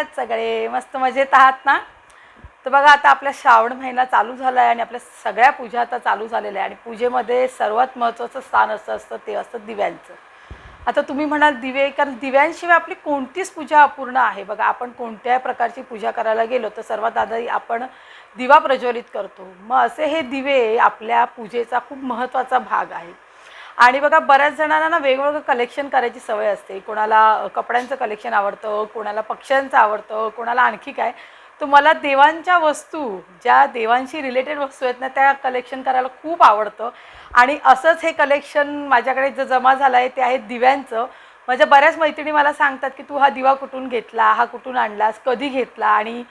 आहात सगळे. मस्त मजेत आहात ना? तर बघा आता आपल्या श्रावण महिना चालू झाला आहे आणि आपल्या सगळ्या पूजा आता चालू झालेल्या आहे आणि पूजेमध्ये सर्वात महत्त्वाचं स्थान असं असतं ते असतं दिव्यांचं. आता तुम्ही म्हणाल दिवे कारण दिव्यांशिवाय आपली कोणतीच पूजा अपूर्ण आहे. बघा आपण कोणत्याही प्रकारची पूजा करायला गेलो तर सर्वात आधी आपण दिवा प्रज्वलित करतो. मग असे हे दिवे आपल्या पूजेचा खूप महत्त्वाचा भाग आहे. आणि बघा बऱ्याच जणांना ना वेगवेगळं कलेक्शन करायची सवय असते. कोणाला कपड्यांचं कलेक्शन आवडतं कोणाला पक्ष्यांचं आवडतं कोणाला आणखी काय. तर मला देवांच्या वस्तू ज्या देवांशी रिलेटेड वस्तू आहेत ना त्या कलेक्शन करायला खूप आवडतं. आणि असंच हे कलेक्शन माझ्याकडे जे जमा झालं आहे ते आहे दिव्यांचं. माझ्या बऱ्याच मैत्रिणी मला सांगतात की तू हा दिवा कुठून घेतला? हा कुठून आणलास? कधी घेतला? आणि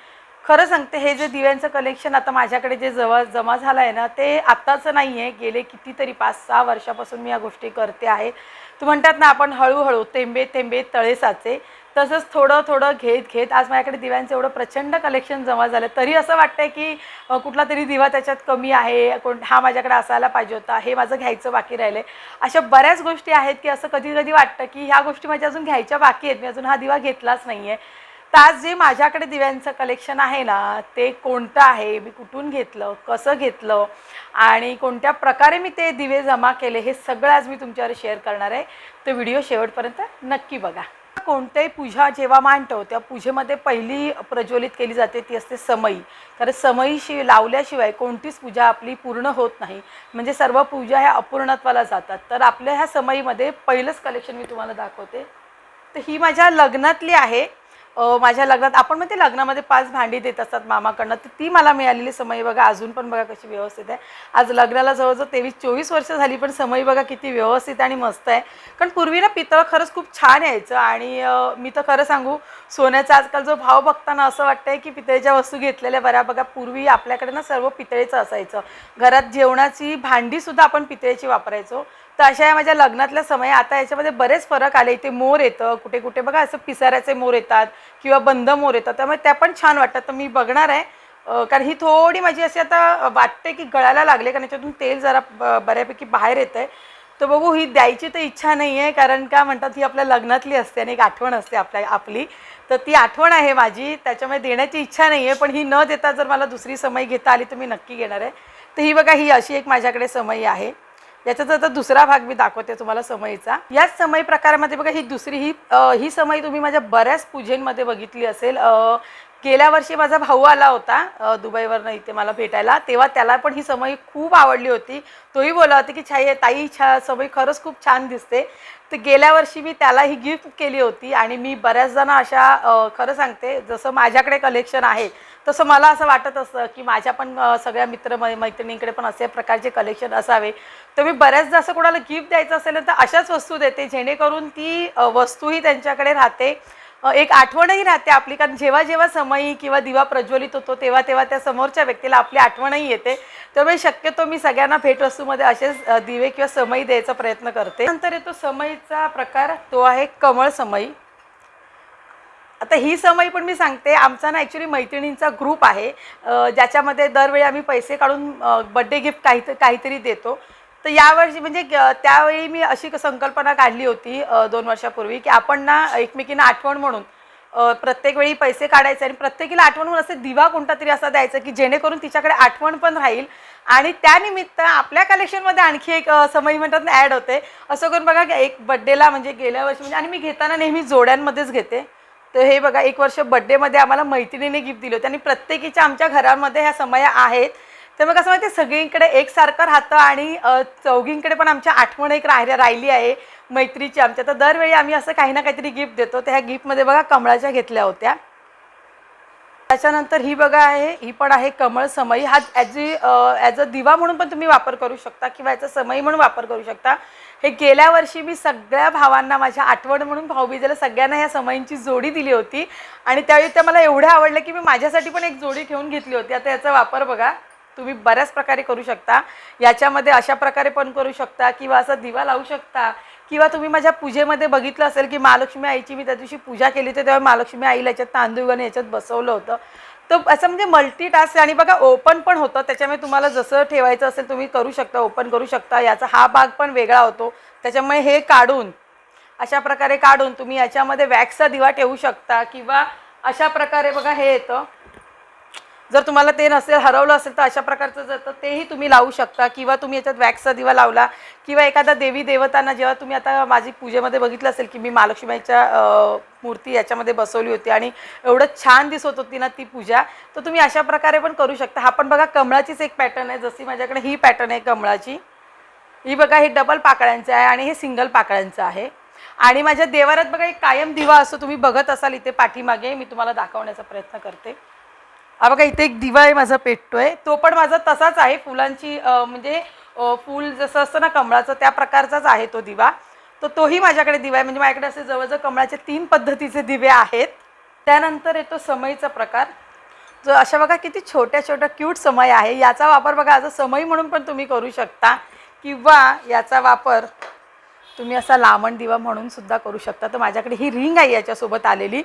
खरं सांगते हे जे दिव्यांचं कलेक्शन आता माझ्याकडे जे जवळ जमा झालं आहे ना ते आत्ताचं नाही आहे गेले कितीतरी पाच सहा वर्षापासून मी या गोष्टी करते आहे. तू म्हणतात ना आपण हळूहळू तेंबे तेंबे तळे साचे. तसंच थोडं थोडं घेत घेत आज माझ्याकडे दिव्यांचं एवढं प्रचंड कलेक्शन जमा झालं. तरी असं वाटतंय की कुठला तरी दिवा त्याच्यात कमी आहे. कोण हा माझ्याकडे असायला पाहिजे होता. हे माझं घ्यायचं बाकी राहिलं अशा बऱ्याच गोष्टी आहेत की असं कधी कधी वाटतं की ह्या गोष्टी माझ्या अजून घ्यायच्या बाकी आहेत. मी अजून हा दिवा घेतलाच नाही आहे तर आज जे माझ्याकडे दिव्यांचं कलेक्शन आहे ना ते कोणतं आहे? मी कुठून घेतलं? कसं घेतलं? आणि कोणत्या प्रकारे मी ते दिवे जमा केले हे सगळं आज मी तुमच्यावर शेअर करणार आहे. तो व्हिडिओ शेवटपर्यंत नक्की बघा. कोणत्याही पूजा जेव्हा मांडतो त्या पूजेमध्ये पहिली प्रज्वलित केली जाते ती असते समई. कारण समयीशी लावल्याशिवाय कोणतीच पूजा आपली पूर्ण होत नाही. म्हणजे सर्व पूजा ह्या अपूर्णत्वाला जातात. तर आपल्या ह्या समईमध्ये पहिलंच कलेक्शन मी तुम्हाला दाखवते. तर ही माझ्या लग्नातली आहे. माझ्या लग्नात आपण म्हणते लग्नामध्ये पाच भांडी देत असतात मामाकडनं तर ती मला मिळालेली समई बघा अजून पण बघा कशी व्यवस्थित आहे. आज लग्नाला जवळजवळ तेवीस चोवीस वर्ष झाली पण समई बघा किती व्यवस्थित आणि मस्त आहे. कारण पूर्वी ना पितळ खरंच खूप छान यायचं आणि मी तर खरं सांगू सोन्याचा आजकाल जो भाव बघताना असं वाटतंय की पितळेच्या वस्तू घेतलेल्या बऱ्या बघा पूर्वी आपल्याकडे ना सर्व पितळेचं असायचं. घरात जेवणाची भांडीसुद्धा आपण पितळेची वापरायचो. तर अशा या माझ्या लग्नातल्या समय आता याच्यामध्ये बरेच फरक आले. इथे मोर येतं कुठे कुठे बघा असं पिसाऱ्याचे मोर येतात किंवा बंद मोर येतात. त्यामुळे त्या पण छान वाटतात. तर मी बघणार आहे. कारण ही थोडी माझी अशी आता वाटते की गळायला लागले कारण याच्यातून तेल जरा ब- बऱ्यापैकी बाहेर येतं आहे तर बघू ही द्यायची तर इच्छा नाही आहे कारण का म्हणतात ही आपल्या लग्नातली असते आणि एक आठवण असते आपल्या आपली. तर ती आठवण आहे माझी त्याच्यामुळे देण्याची इच्छा नाही आहे पण ही न देता जर मला दुसरी समय घेता आली तर मी नक्की घेणार आहे. तर ही बघा ही अशी एक माझ्याकडे समय आहे. याच्यात आता दुसरा भाग मी दाखवते तुम्हाला समईचा. याच समय प्रकारामध्ये बघा ही दुसरी ही अ, ही समय तुम्ही माझ्या बऱ्याच पूजेंमध्ये बघितली असेल. गेल्या वर्षी माझा भाऊ आला होता दुबईवरनं इथे मला भेटायला. तेव्हा त्याला पण ही समई खूप आवडली होती. तोही बोला होता की छाई ताई छा समई खरंच खूप छान दिसते. तर गेल्या वर्षी मी त्याला ही गिफ्ट केली होती आणि मी बऱ्याच जण अशा खरं सांगते जसं माझ्याकडे कलेक्शन आहे तसं मला असं वाटत असतं की माझ्या पण सगळ्या मित्र मै मैत्रिणींकडे पण असे प्रकारचे कलेक्शन असावे. तर मी बऱ्याचदा असं कोणाला गिफ्ट द्यायचं असेल तर अशाच वस्तू देते जेणेकरून ती वस्तूही त्यांच्याकडे राहते. एक आठवणही राहते आपली. कारण जेव्हा जेव्हा समयी किंवा दिवा प्रज्वलित होतो तेव्हा तेव्हा त्या समोरच्या व्यक्तीला आपली आठवणही येते. त्यामुळे शक्यतो मी सगळ्यांना भेटवस्तूमध्ये असेच दिवे किंवा समयी द्यायचा प्रयत्न करते. नंतर येतो समयीचा प्रकार. तो आहे कमळ समयी. आता ही समय पण मी सांगते. आमचा ना ॲक्च्युली मैत्रिणींचा ग्रुप आहे. ज्याच्यामध्ये दरवेळी आम्ही पैसे काढून बड्डे गिफ्ट काही काहीतरी देतो. तर यावर्षी म्हणजे ग- त्यावेळी मी अशी संकल्पना काढली होती दोन वर्षापूर्वी की आपण ना एकमेकींना आठवण म्हणून प्रत्येक वेळी पैसे काढायचे आणि प्रत्येकीला आठवण म्हणून असे दिवा कोणता तरी असा द्यायचा की जेणेकरून तिच्याकडे आठवण पण राहील आणि त्यानिमित्त आपल्या कलेक्शनमध्ये आणखी एक समय म्हणतात ना ॲड होते. असं करून बघा की एक बड्डेला म्हणजे गेल्या वर्षी म्हणजे आणि मी घेताना नेहमी जोड्यांमध्येच घेते. तर हे बघा एक वर्ष बड्डेमध्ये आम्हाला मैत्रिणीने गिफ्ट दिले होते आणि प्रत्येकीच्या आमच्या घरामध्ये ह्या समया आहेत. तर मग कसं माहिती सगळींकडे एकसारखं राहतं आणि चौघींकडे पण आमच्या आठवण एक राहिल्या राहिली आहे मैत्रीची आमच्या. तर दरवेळी आम्ही असं काही ना काहीतरी गिफ्ट देतो. तर ह्या गिफ्टमध्ये बघा कमळाच्या घेतल्या होत्या. त्याच्यानंतर ही बघा आहे ही पण आहे कमळ समई. हा ॲज ॲज अ दिवा म्हणून पण तुम्ही वापर करू शकता किंवा याचा समई म्हणून वापर करू शकता. हे गेल्या वर्षी मी सगळ्या भावांना माझ्या आठवण म्हणून भाऊबीजेला सगळ्यांना ह्या समईंची जोडी दिली होती. आणि त्यावेळी त्या मला एवढ्या आवडलं की मी माझ्यासाठी पण एक जोडी ठेवून घेतली होती. आता याचा वापर बघा. तुम्ही बऱ्याच प्रकारे करू शकता. याच्यामध्ये अशा प्रकारे पण करू शकता किंवा असा दिवा लावू शकता. किंवा तुम्ही माझ्या पूजेमध्ये बघितलं असेल की महालक्ष्मी आईची मी त्या दिवशी पूजा केली होती तेव्हा महालक्ष्मी आईला याच्यात तांदूळ आणि याच्यात बसवलं होतं. तर असं म्हणजे मल्टी टास्क आणि बघा ओपन पण होतं. त्याच्यामुळे तुम्हाला जसं ठेवायचं असेल तुम्ही करू शकता ओपन करू शकता. याचा हा भाग पण वेगळा होतो. त्याच्यामुळे हे काढून अशा प्रकारे काढून तुम्ही याच्यामध्ये वॅक्सचा दिवा ठेवू शकता. किंवा अशा प्रकारे बघा हे येतं. जर तुम्हाला ते नसेल हरवलं असेल तर अशा प्रकारचं जर तर तेही तुम्ही लावू शकता. किंवा तुम्ही याच्यात वॅक्सचा दिवा लावला किंवा एखादा देवी देवतांना जेव्हा तुम्ही आता माझी पूजेमध्ये बघितलं असेल की मी महालक्ष्मीच्या मूर्ती याच्यामध्ये बसवली होती आणि एवढं छान दिसत होती ना ती पूजा तर तुम्ही अशा प्रकारे पण करू शकता. हा पण बघा कमळाचीच एक पॅटर्न आहे. जशी माझ्याकडे ही पॅटर्न आहे कमळाची. ही बघा हे डबल पाकळ्यांचं आहे आणि हे सिंगल पाकळ्यांचं आहे. आणि माझ्या देवारात बघा एक कायम दिवा असतो. तुम्ही बघत असाल इथे पाठीमागे. मी तुम्हाला दाखवण्याचा प्रयत्न करते. हा बघा इथे एक दिवा आहे माझा पेटतोय. तो पण माझा तसाच आहे. फुलांची म्हणजे फूल जसं असतं ना कमळाचं त्या प्रकारचाच आहे तो दिवा. तर तोही माझ्याकडे दिवा आहे. म्हणजे माझ्याकडे असे जवळजवळ कमळाचे तीन पद्धतीचे दिवे आहेत. त्यानंतर येतो समईचा प्रकार. जो अशा बघा किती छोट्या छोट्या क्यूट समय आहे. याचा वापर बघा असं समई म्हणून पण तुम्ही करू शकता. किंवा याचा वापर तुम्ही असा लामण दिवा म्हणून सुद्धा करू शकता. तर माझ्याकडे ही रिंग आहे याच्यासोबत आलेली.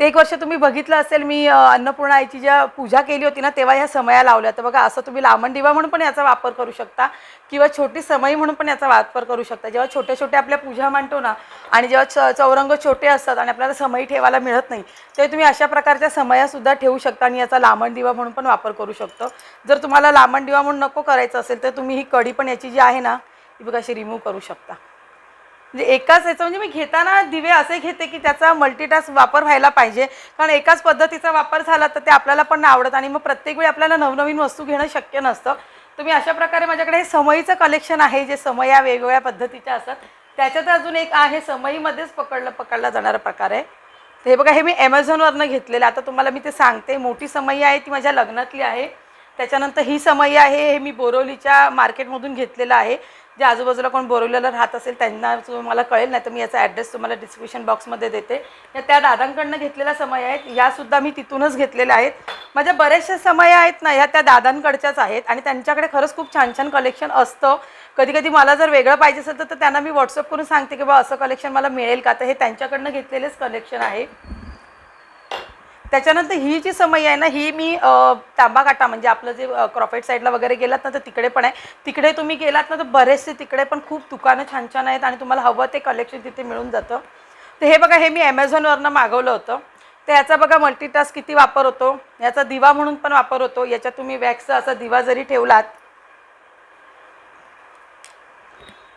ते एक वर्ष तुम्ही बघितलं असेल मी अन्नपूर्णा आईची ज्या पूजा केली होती ना तेव्हा ह्या समया लावल्या तर बघा असं तुम्ही लामण दिवा म्हणून पण याचा वापर करू शकता किंवा छोटी समई म्हणून पण याचा वापर करू शकता. जेव्हा छोट्या छोट्या आपल्या पूजा मांडतो ना आणि जेव्हा च चौरंग छोटे असतात आणि आपल्याला समई ठेवायला मिळत नाही ते तुम्ही अशा प्रकारच्या समयासुद्धा ठेवू शकता आणि याचा लामण दिवा म्हणून पण वापर करू शकतो. जर तुम्हाला लामण दिवा म्हणून नको करायचं असेल तर तुम्ही ही कडी पण याची जी आहे ना ती बघा अशी रिमूव्ह करू शकता. म्हणजे एकाच याचं म्हणजे मी घेताना दिवे असे घेते की त्याचा मल्टीटास्क वापर व्हायला पाहिजे. कारण एकाच पद्धतीचा वापर झाला तर ते आपल्याला पण नाही आवडत आणि मग प्रत्येक वेळी आपल्याला नवनवीन वस्तू घेणं शक्य नसतं. तुम्ही अशा प्रकारे माझ्याकडे हे समईचं कलेक्शन आहे जे समया वेगवेगळ्या पद्धतीच्या असतात. त्याच्यात अजून एक आहे समईमध्येच पकडलं पकडला जाणारा प्रकार आहे. तर हे बघा हे मी ॲमेझॉनवरनं घेतलेलं आता तुम्हाला मी ते सांगते. मोठी समई आहे ती माझ्या लग्नातली आहे. त्याच्यानंतर ही समई आहे हे मी बोरवलीच्या मार्केटमधून घेतलेलं आहे. जे आजूबाजूला कोण बोरवलीला राहत असेल त्यांना मला कळेल नाही तर मी याचा ॲड्रेस तुम्हाला डिस्क्रिप्शन बॉक्समध्ये देते. या त्या दादांकडनं घेतलेल्या समय आहेत यासुद्धा मी तिथूनच घेतलेल्या आहेत. माझ्या बऱ्याचशा समय आहेत ना ह्या त्या दादांकडच्याच आहेत आणि त्यांच्याकडे खरंच खूप छान छान कलेक्शन असतं. कधी कधी मला जर वेगळं पाहिजे असेल तर त्यांना मी व्हॉट्सअप करून सांगते की बा असं कलेक्शन मला मिळेल का? तर हे त्यांच्याकडनं घेतलेलेच कलेक्शन आहे. त्याच्यानंतर ही जी समय आहे ना ही मी अ, तांबा काटा म्हणजे आपलं जे क्रॉफेट साईडला वगैरे गेलात ना तर तिकडे पण आहे. तिकडे तुम्ही गेलात ना तर बरेचसे तिकडे पण खूप दुकानं छान छान आहेत आणि तुम्हाला हवं ते कलेक्शन तिथे मिळून जातं. तर हे बघा हे मी ॲमेझॉनवरनं मागवलं होतं. तर याचा बघा मल्टीटास्क किती वापर होतो? याचा दिवा म्हणून पण वापर होतो. याच्यात तुम्ही वॅक्सचा असा दिवा जरी ठेवलात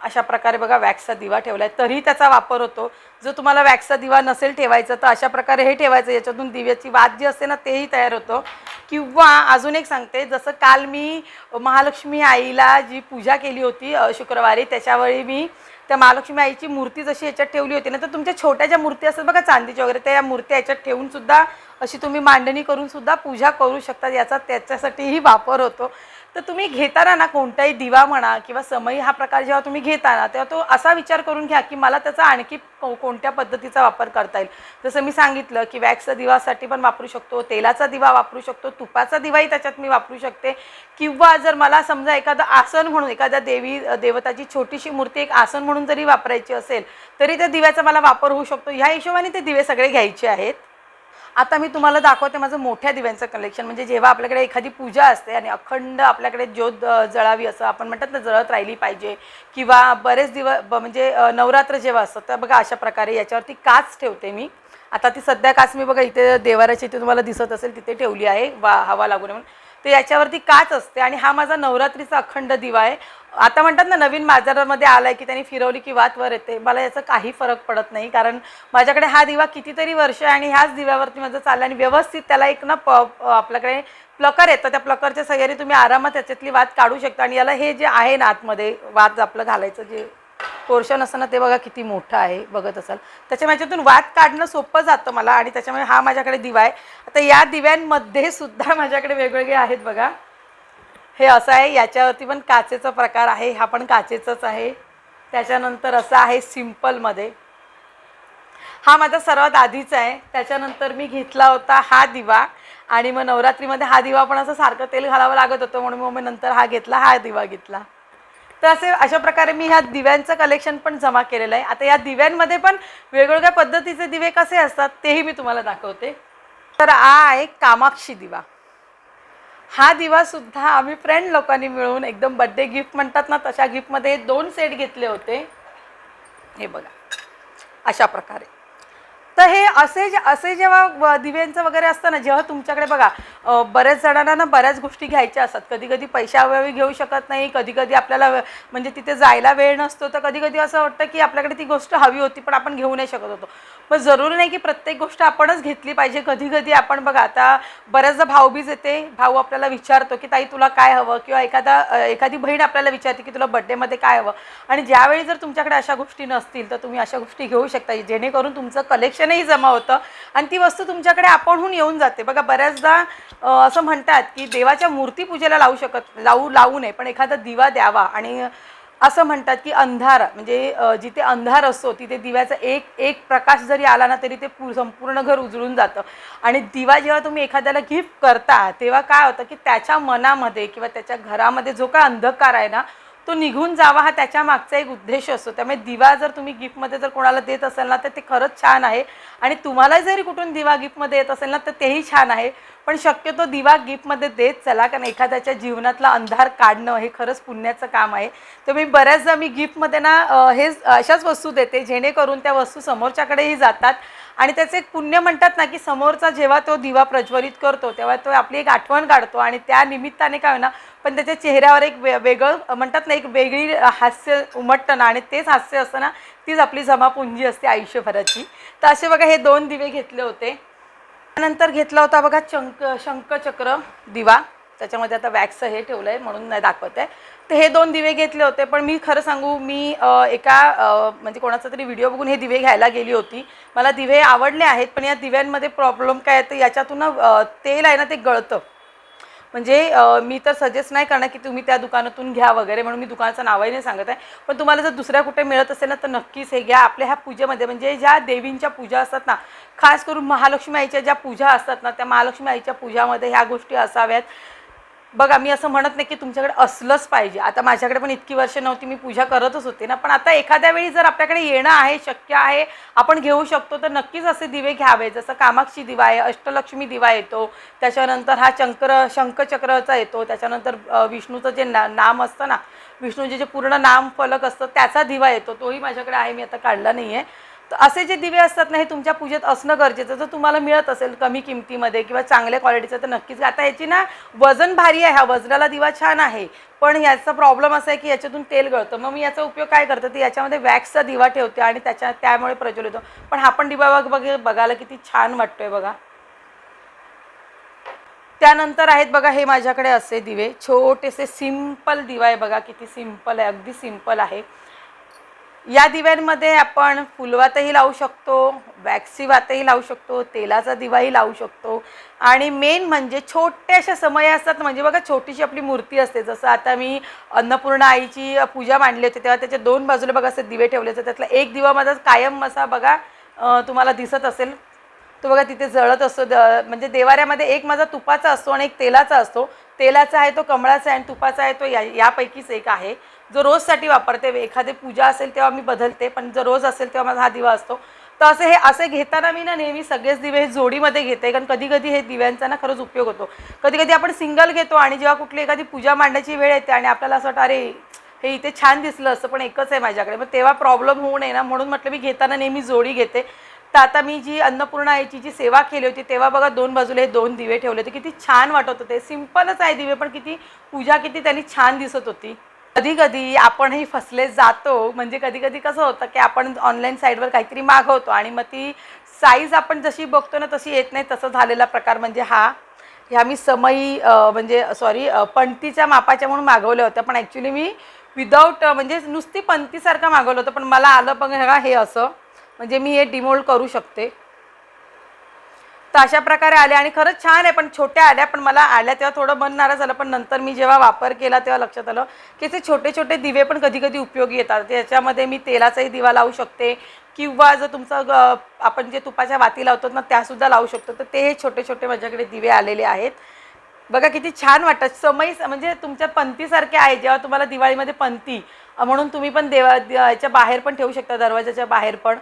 अशा प्रकारे बघा वॅक्सचा दिवा ठेवला आहे तरी त्याचा वापर होतो. जो तुम्हाला वॅक्सचा दिवा नसेल ठेवायचा तर अशा प्रकारे हे ठेवायचं. याच्यातून दिव्याची वाद जी असते ना तेही तयार होतं. किंवा अजून एक सांगते जसं काल मी महालक्ष्मी आईला जी पूजा केली होती शुक्रवारी त्याच्यावेळी मी त्या महालक्ष्मी आईची मूर्ती जशी याच्यात ठेवली होती ना तर तुमच्या छोट्या ज्या मूर्ती असतात बघा चांदीच्या वगैरे त्या मूर्ती याच्यात ठेवून सुद्धा अशी तुम्ही मांडणी करून सुद्धा पूजा करू शकता. याचा त्याच्यासाठीही वापर होतो. तर तुम्ही घेताना ना कोणताही दिवा म्हणा किंवा समई हा प्रकार जेव्हा तुम्ही घेताना तेव्हा तो असा विचार करून घ्या की मला त्याचा आणखी को कोणत्या पद्धतीचा वापर करता येईल. जसं मी सांगितलं की वॅक्सचा दिवासाठी पण वापरू शकतो तेलाचा दिवा वापरू शकतो तुपाचा दिवाही त्याच्यात मी वापरू शकते. किंवा जर मला समजा एखादं आसन म्हणून एखाद्या देवी देवताची छोटीशी मूर्ती एक आसन म्हणून जरी वापरायची असेल तरी त्या दिव्याचा मला वापर होऊ शकतो. ह्या हिशोबाने ते दिवे सगळे घ्यायचे आहेत. आता मी तुम्हाला दाखवते माझं मोठ्या दिव्यांचं कलेक्शन म्हणजे जेव्हा आपल्याकडे एखादी पूजा असते आणि अखंड आपल्याकडे ज्योत जळावी असं आपण म्हणतात ना जळत राहिली पाहिजे किंवा बरेच दिवस ब- म्हणजे नवरात्र जेव्हा असतं तर बघा अशा प्रकारे याच्यावरती काच ठेवते मी. आता ती सध्या काच मी बघा इथे देवाराची इथे तुम्हाला दिसत असेल तिथे ठेवली आहे वा हवा लागू नये म्हणून. तर याच्यावरती काच असते आणि हा माझा नवरात्रीचा अखंड दिवा आहे. आता म्हणतात ना नवीन बाजारामध्ये आला आहे की त्यांनी फिरवली की वात वर येते. मला याचा काही फरक पडत नाही कारण माझ्याकडे हा दिवा कितीतरी वर्ष आहे आणि ह्याच दिव्यावरती माझं चाललं आणि व्यवस्थित त्याला एक ना प आपल्याकडे प्लकर येतं. त्या प्लकरच्या सहाय्याने तुम्ही आरामात त्याच्यातली वात काढू शकता आणि याला हे जे आहे ना आतमध्ये वात आपलं घालायचं जे पोर्शन असताना ते बघा किती मोठं आहे बघत असाल. त्याच्या माझ्यातून वाद काढणं सोपं जातं मला आणि त्याच्यामुळे हा माझ्याकडे दिवा आहे. आता या दिव्यांमध्ये सुद्धा माझ्याकडे वेगवेगळे आहेत बघा. हे असं आहे याच्यावरती पण काचेचा प्रकार आहे हा पण काचेचाच आहे. त्याच्यानंतर असं आहे सिम्पलमध्ये. हा माझा सर्वात आधीचा आहे. त्याच्यानंतर मी घेतला होता हा दिवा आणि मग नवरात्रीमध्ये हा दिवा पण असं सारखं तेल घालावं लागत होतं म्हणून मग मी नंतर हा घेतला हा दिवा घेतला. तर असे अशा प्रकारे मी ह्या दिव्यांचं कलेक्शन पण जमा केलेलं आहे. आता या दिव्यांमध्ये पण वेगवेगळ्या पद्धतीचे दिवे कसे असतात तेही मी तुम्हाला दाखवते. तर हा आहे कामाक्षी दिवा. हा दिवा सुद्धा आम्ही फ्रेंड लोकांनी मिळून एकदम बड्डे गिफ्ट म्हणतात ना तशा गिफ्टमध्ये दोन सेट घेतले होते. हे बघा. अशा प्रकारे. तर हे असे जे असे जेव्हा दिव्यांचं वगैरे असतं ना जेव्हा तुमच्याकडे बघा बऱ्याच जणांना ना बऱ्याच गोष्टी घ्यायच्या असतात. कधी कधी पैशाअभावी घेऊ शकत नाही कधी कधी आपल्याला म्हणजे तिथे जायला वेळ नसतो. तर कधी कधी असं वाटतं की आपल्याकडे ती गोष्ट हवी होती पण आपण घेऊ नाही शकत होतो. मग जरुरी नाही की प्रत्येक गोष्ट आपणच घेतली पाहिजे. कधी कधी आपण बघा आता बऱ्याचदा भाऊबीज येते भाऊ आपल्याला विचारतो की ताई तुला काय हवं? किंवा एखादा एखादी बहीण आपल्याला विचारते की तुला बड्डेमध्ये काय हवं? आणि ज्यावेळी जर तुमच्याकडे अशा गोष्टी नसतील तर तुम्ही अशा गोष्टी घेऊ शकता जेणेकरून तुमचं कलेक्शनही जमा होतं आणि ती वस्तू तुमच्याकडे आपणहून येऊन जाते. बघा बऱ्याचदा असं म्हणतात की देवाच्या मूर्ती पूजेला लावू शकत लावू लावू नये पण एखादा दिवा द्यावा आणि असं म्हणतात की अंधार म्हणजे जिथे अंधार असतो तिथे दिव्याचा एक एक प्रकाश जरी आला ना तरी ते संपूर्ण घर उजळून जातं. आणि दिवा जेव्हा तुम्ही एखाद्याला गिफ्ट करता तेव्हा काय होतं की त्याच्या मनामध्ये किंवा त्याच्या घरामध्ये जो काय अंधकार आहे ना तो निघून जावा हा त्याच्या मागचा एक उद्देश असतो. त्यामुळे दिवा जर तुम्ही गिफ्टमध्ये जर कोणाला देत असाल ना तर ते खरंच छान आहे. आणि तुम्हाला जरी कुठून दिवा गिफ्टमध्ये येत असेल ना तर तेही छान आहे. पण शक्यतो दिवा गिफ्टमध्ये देत चला कारण एखाद्याच्या जीवनातला अंधार काढणं हे खरंच पुण्याचं काम आहे. तर मी बऱ्याचदा मी गिफ्टमध्ये ना हे अशाच वस्तू देते जेणेकरून त्या वस्तू समोरच्याकडेही जातात. आणि त्याचे एक पुण्य म्हणतात ना की समोरचा जेव्हा तो दिवा प्रज्वलित करतो तेव्हा तो आपली एक आठवण काढतो. आणि त्या निमित्ताने काय होणार पण त्याच्या चेहऱ्यावर एक वे वेगळं म्हणतात ना एक वेगळी हास्य उमटतं ना आणि तेच हास्य असतं ना तीच आपली जमापुंजी असते आयुष्यभराची. तर असे बघा हे दोन दिवे घेतले होते. त्यानंतर घेतला होता बघा चंक शंखचक्र दिवा. त्याच्यामध्ये आता वॅक्स हे ठेवलं आहे म्हणून नाही दाखवत आहे तर हे दोन दिवे घेतले होते पण मी खरं सांगू मी एका म्हणजे कोणाचा तरी व्हिडिओ बघून हे दिवे घ्यायला गेली होती. मला दिवे आवडले आहेत पण या दिव्यांमध्ये प्रॉब्लेम काय आहे? तर याच्यातून तेल आहे ना ते गळतं. म्हणजे मी तर सजेस्ट नाही करणार की तुम्ही त्या दुकानातून घ्या वगैरे म्हणून मी दुकानाचं नावही नाही सांगत आहे. पण तुम्हाला जर दुसऱ्या कुठे मिळत असेल ना तर नक्कीच हे घ्या. आपल्या ह्या पूजेमध्ये म्हणजे ज्या देवींच्या पूजा असतात ना खास करून महालक्ष्मी आईच्या ज्या पूजा असतात ना त्या महालक्ष्मी आईच्या पूजामध्ये ह्या गोष्टी असाव्यात. बघा मी असं म्हणत नाही की तुमच्याकडे असलंच पाहिजे. आता माझ्याकडे पण इतकी वर्ष नव्हती मी पूजा करतच होते ना. पण आता एखाद्या वेळी जर आपल्याकडे येणं आहे शक्य आहे आपण घेऊ शकतो तर नक्कीच असे दिवे घ्यावे. जसं कामाक्षी दिवा आहे अष्टलक्ष्मी दिवा येतो. त्याच्यानंतर हा चंक्र शंखचक्रचा येतो. त्याच्यानंतर विष्णूचं जे ना नाम असतं ना विष्णूचे जे पूर्ण नाम फलक असतं त्याचा दिवा येतो. तोही माझ्याकडे आहे मी आता काढला नाही आहे तर असे जे दिवे असतात ना हे तुमच्या पूजेत असणं गरजेचं. जर तुम्हाला मिळत असेल कमी किमतीमध्ये किंवा चांगल्या क्वालिटीचं तर नक्कीच. आता याची ना वजन भारी आहे. हा वजनाला दिवा छान आहे. पण याचा प्रॉब्लेम असा आहे की याच्यातून तेल गळतं. मग मी याचा उपयोग काय करते? की याच्यामध्ये वॅक्सचा दिवा ठेवते आणि त्याच्या त्यामुळे प्रज्वलित होतो. पण हा पण दिवा बघ बघ बघायला किती छान वाटतोय बघा. त्यानंतर आहेत बघा हे माझ्याकडे असे दिवे. छोटेसे सिंपल दिवा आहे बघा किती सिंपल आहे. अगदी सिंपल आहे. या दिव्यांमध्ये आपण फुलवातही लावू शकतो वॅक्सी वातही लावू शकतो तेलाचा दिवाही लावू शकतो. आणि मेन म्हणजे छोट्याशा समय असतात म्हणजे बघा छोटीशी आपली मूर्ती असते. जसं आता मी अन्नपूर्णा आईची पूजा मांडली होती तेव्हा त्याच्या दोन बाजूला बघा असे दिवे ठेवले होते. त्यातला एक दिवा माझा कायम असा बघा तुम्हाला दिसत असेल. तो बघा तिथे जळत असतो. द- म्हणजे देवाऱ्यामध्ये एक माझा तुपाचा असतो आणि एक तेलाचा असतो. तेलाचा आहे तो कमळाचा आहे आणि तुपाचा आहे तो या यापैकीच एक आहे. जो रोजसाठी वापरते एखादी पूजा असेल तेव्हा मी बदलते पण जर रोज असेल तेव्हा माझा हा दिवा असतो. तर असे हे असे घेताना मी ना नेहमी सगळेच दिवे हे जोडीमध्ये घेते कारण कधी कधी हे दिव्यांचा ना खरंच उपयोग होतो. कधी कधी आपण सिंगल घेतो आणि जेव्हा कुठली एखादी पूजा मांडण्याची वेळ येते आणि आपल्याला असं वाटतं अरे हे इथे छान दिसलं असतं पण एकच आहे माझ्याकडे. मग तेव्हा प्रॉब्लेम होऊ नये ना म्हणून म्हटलं मी घेताना नेहमी जोडी घेते. तर आता मी जी अन्नपूर्णा आईची जी सेवा केली होती तेव्हा बघा दोन बाजूला हे दोन दिवे ठेवले होते. किती छान वाटत होते. सिम्पलच आहे दिवे पण किती पूजा किती त्यांनी छान दिसत होती. कधी कधी आपणही फसले जातो. म्हणजे कधी कधी कसं होतं की आपण ऑनलाईन साईडवर काहीतरी मागवतो आणि मग ती साईज आपण जशी बघतो ना तशी येत नाही. तसं झालेला प्रकार म्हणजे हा. ह्या मी समयी म्हणजे सॉरी पंतीच्या मापाच्या म्हणून मागवल्या होत्या. पण ॲक्च्युली मी विदाऊट म्हणजे नुसती पंतीसारखं मागवलं होतं. पण मला आलं पण बघा हे असं. म्हणजे मी हे डिमोल्ड करू शकते. तर अशा प्रकारे आल्या आणि खरंच छान आहे पण छोट्या आल्या पण मला आल्या तेव्हा थोडं मन नाराज झालं पण नंतर मी जेव्हा वापर केला तेव्हा लक्षात आलं की ते छोटे छोटे दिवे पण कधी कधी उपयोगी येतात. त्याच्यामध्ये मी तेलाचाही दिवा लावू शकते किंवा जर तुमचं ग- आपण जे तुपाच्या वाती लावतो ना त्यासुद्धा लावू शकतो. तर ते हे छोटे छोटे माझ्याकडे दिवे आलेले आहेत. बघा किती छान वाटतं. समय म्हणजे तुमच्या पंथीसारखे आहे जेव्हा तुम्हाला दिवाळीमध्ये पंथी म्हणून तुम्ही पण देवा द- याच्या बाहेर पण ठेवू शकता दरवाजाच्या बाहेर पण.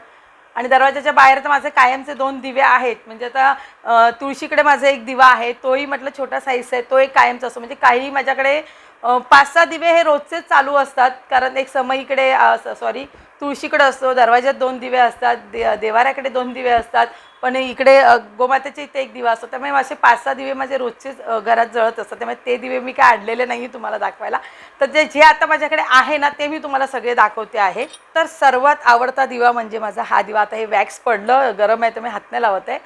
आणि दरवाजाच्या बाहेर तर माझे कायमचे दोन दिवे आहेत. म्हणजे आता तुळशीकडे माझा एक दिवा आहे. तोही म्हटलं छोटा साईज आहे. तो एक कायमचा असतो. म्हणजे काही माझ्याकडे पाच सहा दिवे हे रोजचेच चालू असतात. कारण एक समय इकडे सॉरी तुळशीकडे असतो दरवाज्यात दोन दिवे असतात दे देवाऱ्याकडे दोन दिवे असतात पण इकडे गोमातेचे इथे एक दिवा असतो. त्यामुळे असे पाच सहा दिवे माझे रोजचेच घरात जळत असतात. त्यामुळे ते दिवे मी काय आणलेले नाही तुम्हाला दाखवायला. तर जे जे आता माझ्याकडे आहे ना ते मी तुम्हाला सगळे दाखवते आहे. तर सर्वात आवडता दिवा म्हणजे माझा हा दिवा. आता हे वॅक्स पडलं गरम आहे तर मी हातने लावत. आहे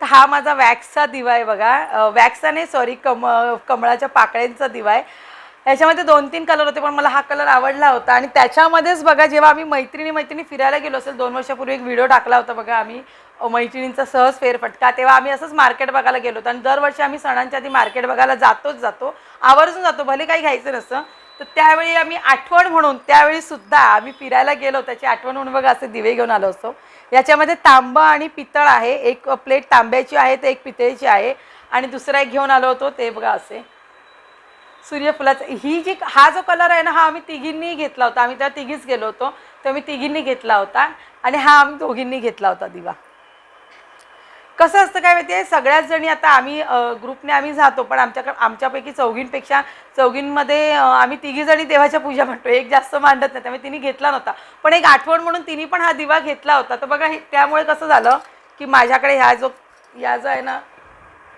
तर हा माझा वॅक्सचा दिवा आहे बघा. वॅक्सचा नाही सॉरी कम कमळाच्या पाकळ्यांचा दिवा आहे. याच्यामध्ये दोन तीन कलर होते पण मला हा कलर आवडला होता. आणि त्याच्यामध्येच बघा जेव्हा आम्ही मैत्रिणी मैत्रिणी फिरायला गेलो असेल दोन वर्षापूर्वी एक व्हिडिओ टाकला होता बघा आम्ही मैत्रिणींचा सहज फेरफटका. तेव्हा आम्ही असंच मार्केट बघायला गेलो होतो. आणि दरवर्षी आम्ही सणांच्या आधी मार्केट बघायला जातोच जातो. आवर्जून जातो भले काही घ्यायचं नसतं. तर त्यावेळी आम्ही आठवण म्हणून त्यावेळी सुद्धा आम्ही फिरायला गेलो. त्याची आठवण म्हणून बघा असे दिवे घेऊन आलो असतो. याच्यामध्ये तांबं आणि पितळ आहे. एक प्लेट तांब्याची आहे तर एक पितळेची आहे. आणि दुसरा एक घेऊन आलो होतो ते बघा असे. सूर्यफुलाचं ही जी हा जो कलर आहे ना हा आम्ही तिघींनी घेतला होता. आम्ही त्या तिघीच गेलो होतो. तर आम्ही तिघींनी घेतला होता. आणि हा आम्ही दोघींनी घेतला होता दिवा. कसं असतं काय माहिती आहे सगळ्याच जणी आता आम्ही ग्रुपने आम्ही जातो पण आमच्याकडे आमच्यापैकी चौघींपेक्षा चौघींमध्ये आम्ही तिघीजणी देवाच्या पूजा म्हणतो. एक जास्त मांडत नाही. त्यामुळे तिने घेतला नव्हता. पण एक आठवण म्हणून तिने पण हा दिवा घेतला होता. तर बघा हे त्यामुळे कसं झालं की माझ्याकडे ह्या जो या जो आहे ना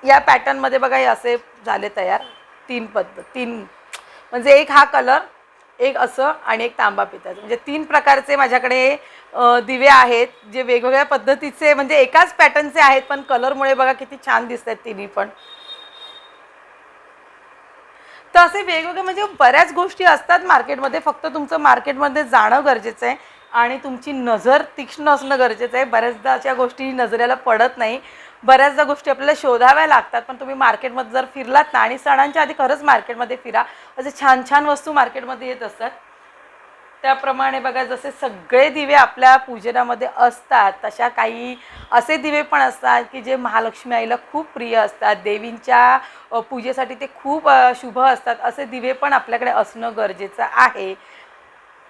या पॅटर्नमध्ये बघा हे असे झाले तयार. तीन पद्धत तीन. म्हणजे एक हा कलर एक असं आणि एक तांबा पिताचं म्हणजे तीन प्रकारचे माझ्याकडे दिवे आहेत जे वेगवेगळ्या पद्धतीचे म्हणजे एकाच पॅटर्नचे आहेत पण कलरमुळे बघा किती छान दिसत आहेत तिन्ही पण. तर असे वेगवेगळे म्हणजे बऱ्याच गोष्टी असतात मार्केटमध्ये फक्त तुमचं मार्केटमध्ये जाणं गरजेचं आहे आणि तुमची नजर तीक्ष्ण असणं गरजेचं आहे. बऱ्याचदा अशा गोष्टी नजरेला पडत नाही. बऱ्याचदा गोष्टी आपल्याला शोधाव्या लागतात पण तुम्ही मार्केटमध्ये जर फिरलात ना आणि सणांच्या आधी खरंच मार्केटमध्ये फिरा असे छान छान वस्तू मार्केटमध्ये येत असतात. त्याप्रमाणे बघा जसे सगळे दिवे आपल्या पूजनामध्ये असतात तशा काही असे दिवे पण असतात की जे महालक्ष्मी आईला खूप प्रिय असतात. देवींच्या पूजेसाठी ते खूप शुभ असतात. असे दिवे पण आपल्याकडे असणं गरजेचं आहे.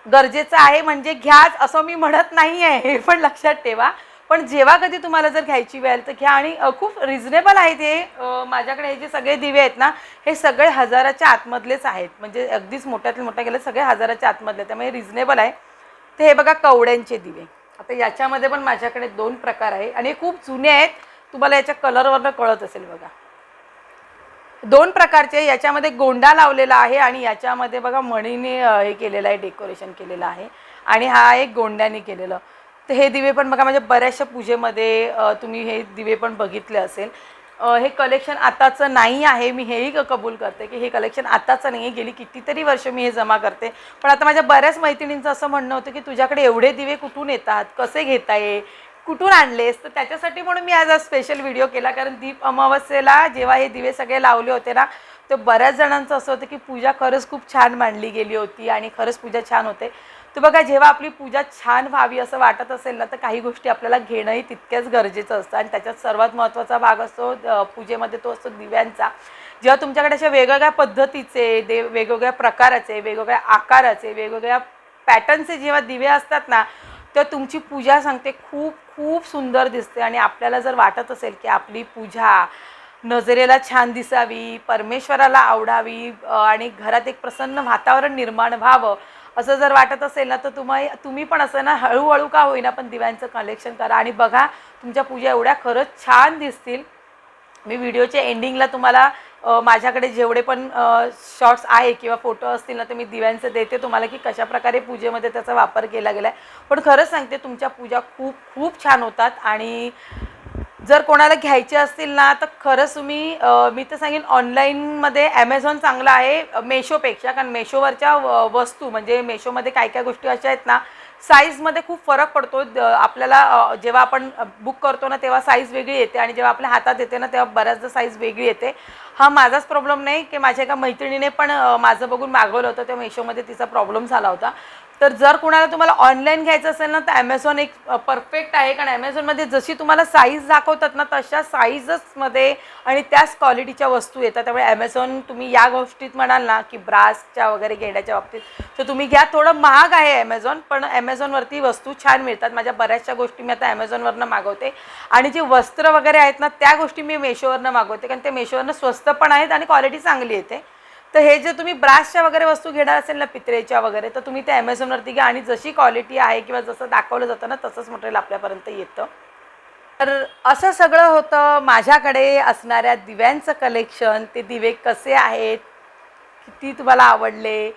गरजेचं आहे म्हणजे घ्याच असं मी म्हणत नाही आहे हे पण लक्षात ठेवा. पण जेव्हा कधी तुम्हाला जर घ्यायची वेळ तर घ्या. आणि खूप रिझनेबल आहे ते माझ्याकडे हे जे सगळे दिवे आहेत ना हे सगळे हजाराच्या आतमधलेच आहेत. म्हणजे अगदीच मोठ्यातले मोठ्या गेले सगळे हजाराच्या आतमधले त्यामुळे रिझनेबल आहे. तर हे बघा कवड्यांचे दिवे. आता याच्यामध्ये पण माझ्याकडे दोन प्रकार आहे. आणि हे खूप जुने आहेत. तुम्हाला याच्या कलरवरनं कळत असेल बघा. दोन प्रकारचे याच्यामध्ये गोंडा लावलेला आहे आणि याच्यामध्ये बघा मणीने हे केलेलं आहे डेकोरेशन केलेलं आहे. आणि हा एक गोंड्याने केलेलं. तर हे दिवे पण बघा म्हणजे बऱ्याचशा पूजेमध्ये तुम्ही हे दिवे पण बघितले असेल. हे कलेक्शन आताचं नाही आहे मी हेही क- कबूल करते की हे कलेक्शन आताचं नाही आहे गेली कितीतरी वर्ष मी हे जमा करते. पण आता माझ्या बऱ्याच मैत्रिणींचं असं म्हणणं होतं की तुझ्याकडे एवढे दिवे कुठून येतात कसे घेता ये कुठून आणलेस? तर त्याच्यासाठी म्हणून मी आज स्पेशल व्हिडिओ केला कारण दीप अमावस्येला जेव्हा हे दिवे सगळे लावले होते ना तर बऱ्याच जणांचं असं होतं की पूजा खरंच खूप छान मांडली गेली होती आणि खरंच पूजा छान होते. तर बघा जेव्हा आपली पूजा छान व्हावी असं वाटत असेल ना तर काही गोष्टी आपल्याला घेणंही तितक्याच गरजेचं असतं. आणि त्याच्यात सर्वात महत्त्वाचा भाग असतो पूजेमध्ये तो असतो दिव्यांचा. जेव्हा तुमच्याकडे अशा वेगवेगळ्या पद्धतीचे दे वेगवेगळ्या प्रकाराचे वेगवेगळ्या आकाराचे वेगवेगळ्या पॅटर्नचे जेव्हा दिवे असतात ना तर तुमची पूजा सांगते खूप खूप सुंदर दिसते. आणि आपल्याला जर वाटत असेल की आपली पूजा नजरेला छान दिसावी परमेश्वराला आवडावी आणि घरात एक प्रसन्न वातावरण निर्माण व्हावं असं जर वाटत असेल ना तर तुम्ही तुम्ही पण असं ना हळूहळू का होईना पण दिव्यांचं कलेक्शन करा. आणि बघा तुमच्या पूजा एवढ्या खरंच छान दिसतील. मी व्हिडिओच्या एंडिंगला तुम्हाला माझ्याकडे जेवढे पण शॉर्ट्स आहे किंवा फोटो असतील ना ते मी दिव्यांचे देते तुम्हाला की कशा प्रकारे पूजेमध्ये त्याचा वापर केला गेला आहे पण खरंच सांगते तुमच्या पूजा खूप खूप छान होतात. आणि जर कोणाला घ्यायचे असतील ना तर खरंच तुम्ही मी तर सांगेन ऑनलाईनमध्ये ॲमेझॉन चांगला आहे मेशोपेक्षा कारण मेशोवरच्या व- वस्तू म्हणजे मेशोमध्ये काय काय गोष्टी अशा आहेत ना साईजमध्ये खूप फरक पडतो. आपल्याला जेव्हा आपण बुक करतो ना तेव्हा साईज वेगळी येते. आणि जेव्हा आपल्या हातात येते ना तेव्हा बऱ्याचदा साईज वेगळी येते. हा माझाच प्रॉब्लेम नाही की माझ्या एका मैत्रिणीने पण माझं बघून मागवलं होतं. तेव्हा मेशोमध्ये तिचा प्रॉब्लेम झाला होता. तर जर कोणाला तुम्हाला ऑनलाईन घ्यायचं असेल ना तर ॲमेझॉन एक परफेक्ट आहे. कारण ॲमेझॉनमध्ये जशी तुम्हाला साईज दाखवतात ना तशा साईजचमध्ये आणि त्याच क्वालिटीच्या वस्तू येतात. त्यामुळे ॲमेझॉन तुम्ही या गोष्टीत म्हणाल ना की ब्रासच्या वगैरे घेण्याच्या बाबतीत तर तुम्ही घ्या. थोडं महाग आहे ॲमेझॉन पण ॲमेझॉनवरती वस्तू छान मिळतात. माझ्या बऱ्याचशा गोष्टी मी आता ॲमेझॉनवरनं मागवते. आणि जे वस्त्र वगैरे आहेत ना त्या गोष्टी मी मेशोवरनं मागवते. कारण ते मेशोवरनं स्वस्त पण आहेत आणि क्वालिटी चांगली येते. तर हे जे तुम्ही ब्राशच्या वगैरे वस्तू घेणार असेल ना पित्रेच्या वगैरे तर तुम्ही त्या ॲमेझॉनवरती घ्या आणि जशी क्वालिटी आहे किंवा जसं दाखवलं जातं ना तसंच मटेरियल आपल्यापर्यंत येतं. तर असं सगळं होतं. माझ्याकडे असणाऱ्या दिव्यांचं कलेक्शन ते दिवे कसे आहेत किती तुम्हाला आवडले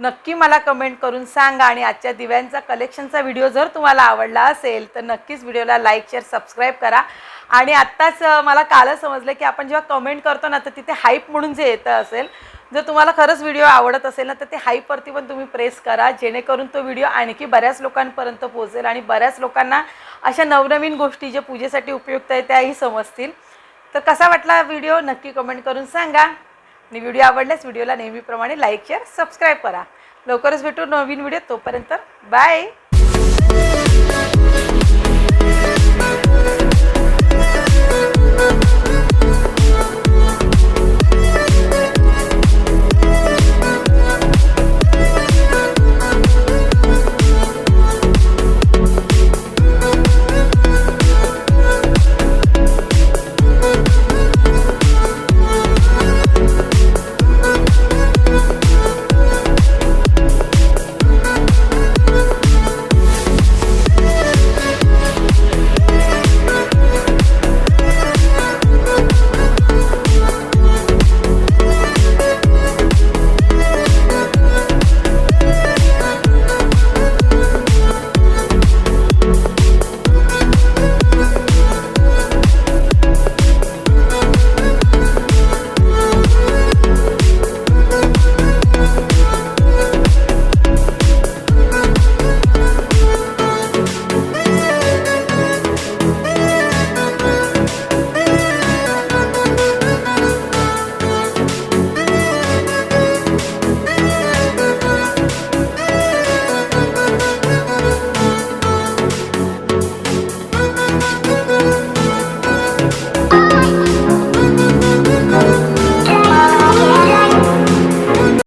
नक्की मला कमेंट करून सांगा आणि आजच्या दिव्यांचा कलेक्शनचा व्हिडिओ जर तुम्हाला आवडला असेल तर नक्कीच व्हिडिओला लाईक शेअर सबस्क्राईब करा. आणि आत्ताच मला कालच समजलं की आपण जेव्हा कमेंट करतो ना तर तिथे हाईप म्हणून जे येतं असेल जर तुम्हाला खरंच व्हिडिओ आवडत असेल ना तर ते हाईपवरती पण तुम्ही प्रेस करा जेणेकरून तो व्हिडिओ आणखी बऱ्याच लोकांपर्यंत पोहोचेल आणि बऱ्याच लोकांना अशा नवनवीन गोष्टी जे पूजेसाठी उपयुक्त आहेत त्याही समजतील. तर कसा वाटला व्हिडिओ नक्की कमेंट करून सांगा. आणि व्हिडिओ आवडल्यास व्हिडिओला नेहमीप्रमाणे लाईक शेअर सबस्क्राईब करा. लवकरच भेटू नवीन व्हिडिओ तोपर्यंत बाय!